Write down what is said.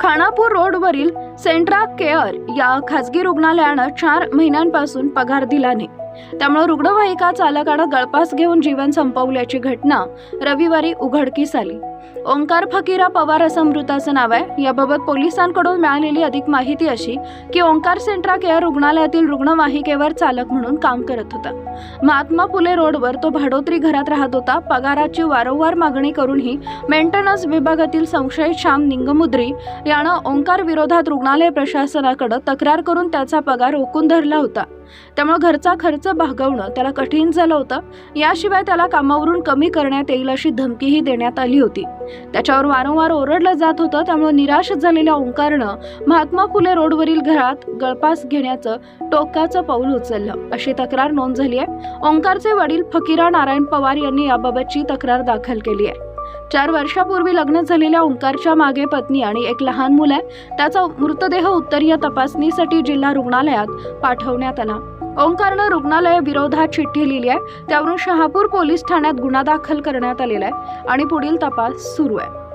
खानापूर रोडवरील सेंट्रा केअर या खासगी रुग्णालयानं चार महिन्यांपासून पगार दिला नाही. त्यामुळे रुग्णवाहिका चालकानं गळपास घेऊन जीवन संपवल्याची घटना रविवारी उघडकीस आली. ओंकार फकीरा पवार असं मृताचं नाव आहे. याबाबत पोलिसांकडून मिळालेली अधिक माहिती अशी की ओंकार सेंट्रा केअर रुग्णालयातील रुग्णवाहिकेवर चालक म्हणून काम करत होता. महात्मा फुले रोडवर तो भाडोत्री घरात राहत होता. पगाराची वारंवार मागणी करूनही मेंटेनन्स विभागातील संशयित श्याम निंगमुद्री यानं ओंकार विरोधात रुग्णालय प्रशासनाकडे तक्रार करून त्याचा पगार रोखून धरला होता. त्यामुळे घरचा खर्च भागवणं त्याला कठीण झालं होतं. याशिवाय त्याला कामावरून कमी करण्यात येईल अशी धमकीही देण्यात आली होती. त्याच्यावर वारंवार ओरडलं जात होतं त्यामुळे निराश झालेल्या ओंकारनं महात्मा फुले रोडवरील घरात गळपास घेण्याचं टोकाचं पाऊल उचललं. अशी तक्रार नोंद झाली आहे. ओंकारचे वडील फकीरा नारायण पवार यांनी याबाबतची तक्रार दाखल केली आहे. चार वर्षापूर्वी लग्न झालेल्या ओंकारच्या मागे पत्नी आणि एक लहान मुलं आहे त्याचा मृतदेह उत्तरीय तपासणीसाठी जिल्हा रुग्णालयात पाठवण्यात आला. ओंकारनं रुग्णालय विरोधात चिठ्ठी लिहिली आहे. त्यावरून शहापूर पोलीस ठाण्यात गुन्हा दाखल करण्यात आलेला आहे आणि पुढील तपास सुरू आहे.